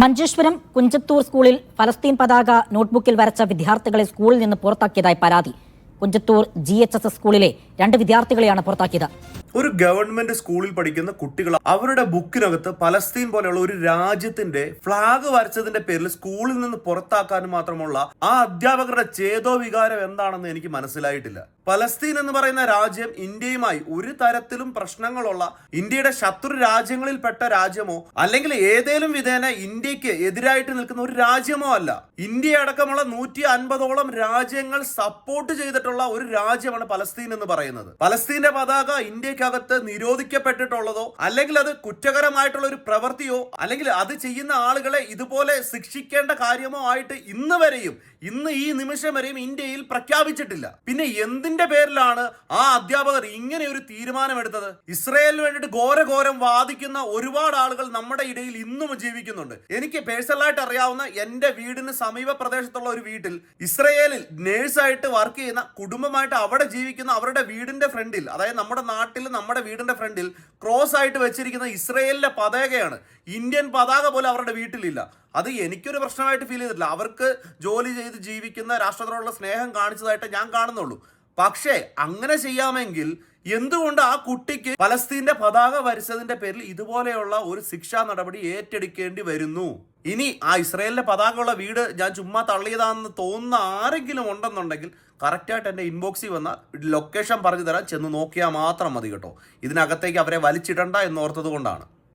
മഞ്ചേശ്വരം കുഞ്ചത്തൂർ സ്കൂളിൽ ഫലസ്തീൻ പതാക നോട്ട്ബുക്കിൽ വരച്ച വിദ്യാർത്ഥികളെ സ്കൂളിൽ നിന്ന് പുറത്താക്കിയതായി പരാതി. Kunjathur G H S S സ്കൂളിലെ രണ്ട് വിദ്യാർത്ഥികളെയാണ് പുറത്താക്കിയത്. ഒരു ഗവൺമെന്റ് സ്കൂളിൽ പഠിക്കുന്ന കുട്ടികൾ അവരുടെ ബുക്കിനകത്ത് പലസ്തീൻ പോലെയുള്ള ഒരു രാജ്യത്തിന്റെ ഫ്ലാഗ് വരച്ചതിന്റെ പേരിൽ സ്കൂളിൽ നിന്ന് പുറത്താക്കാനും മാത്രമുള്ള ആ അധ്യാപകരുടെ ചേതോ വികാരം എന്താണെന്ന് എനിക്ക് മനസ്സിലായിട്ടില്ല. പലസ്തീൻ എന്ന് പറയുന്ന രാജ്യം ഇന്ത്യയുമായി ഒരു തരത്തിലും പ്രശ്നങ്ങളുള്ള ഇന്ത്യയുടെ ശത്രു രാജ്യങ്ങളിൽപ്പെട്ട രാജ്യമോ അല്ലെങ്കിൽ ഏതേലും വിധേന ഇന്ത്യയ്ക്ക് എതിരായിട്ട് നിൽക്കുന്ന ഒരു രാജ്യമോ അല്ല. ഇന്ത്യ അടക്കമുള്ള നൂറ്റി അൻപതോളം രാജ്യങ്ങൾ സപ്പോർട്ട് ചെയ്തിട്ടുള്ള ഒരു രാജ്യമാണ് പലസ്തീൻ എന്ന് പറയുന്നത്. പലസ്തീന്റെ പതാക ഇന്ത്യക്കകത്ത് നിരോധിക്കപ്പെട്ടിട്ടുള്ളതോ അല്ലെങ്കിൽ അത് കുറ്റകരമായിട്ടുള്ള ഒരു പ്രവൃത്തിയോ അല്ലെങ്കിൽ അത് ചെയ്യുന്ന ആളുകളെ ഇതുപോലെ ശിക്ഷിക്കേണ്ട കാര്യമോ ആയിട്ട് ഇന്ന് വരെയും ഇന്ന് ഈ നിമിഷം വരെയും ഇന്ത്യയിൽ പ്രഖ്യാപിച്ചിട്ടില്ല. പിന്നെ എന്തിന്റെ പേരിലാണ് ആ അധ്യാപകർ ഇങ്ങനെ ഒരു തീരുമാനമെടുത്തത്? ഇസ്രയേലിന് വേണ്ടിയിട്ട് ഘോരഘോരം വാദിക്കുന്ന ഒരുപാട് ആളുകൾ നമ്മുടെ ഇടയിൽ ഇന്നും ജീവിക്കുന്നുണ്ട്. എനിക്ക് പേഴ്സണലായിട്ട് അറിയാവുന്ന എന്റെ വീടിന് സമീപ പ്രദേശത്തുള്ള ഒരു വീട്ടിൽ ഇസ്രയേലിൽ നേഴ്സായിട്ട് വർക്ക് ചെയ്യുന്ന കുടുംബമായിട്ട് അവിടെ ജീവിക്കുന്ന അവരുടെ വീടിന്റെ ഫ്രണ്ടിൽ അതായത് നമ്മുടെ നാട്ടിൽ നമ്മുടെ വീടിന്റെ ഫ്രണ്ടിൽ ക്രോസ് ആയിട്ട് വെച്ചിരിക്കുന്ന ഇസ്രയേലിന്റെ പതാകയാണ്. ഇന്ത്യൻ പതാക പോലെ അവരുടെ വീട്ടിലില്ല. അത് എനിക്കൊരു പ്രശ്നമായിട്ട് ഫീൽ ചെയ്തിട്ടില്ല. അവർക്ക് ജോലി ചെയ്ത് ജീവിക്കുന്ന രാഷ്ട്രത്തോടുള്ള സ്നേഹം കാണിച്ചതായിട്ട് ഞാൻ കാണുന്നുള്ളൂ. പക്ഷേ അങ്ങനെ ചെയ്യാമെങ്കിൽ എന്തുകൊണ്ട് ആ കുട്ടിക്ക് പലസ്തീന്റെ പതാക വരച്ചതിന്റെ പേരിൽ ഇതുപോലെയുള്ള ഒരു ശിക്ഷാ നടപടി ഏറ്റെടുക്കേണ്ടി വരുന്നു? ഇനി ആ ഇസ്രയേലിന്റെ പതാകയുള്ള വീട് ഞാൻ ചുമ്മാ തള്ളിയതാണെന്ന് തോന്നുന്ന ആരെങ്കിലും ഉണ്ടെന്നുണ്ടെങ്കിൽ കറക്റ്റായിട്ട് എന്റെ ഇൻബോക്സിൽ വന്ന ലൊക്കേഷൻ പറഞ്ഞു തരാൻ ചെന്ന് നോക്കിയാൽ മാത്രം മതി കേട്ടോ. ഇതിനകത്തേക്ക് അവരെ വലിച്ചിടണ്ട എന്നോർത്തത് കൊണ്ടാണ്.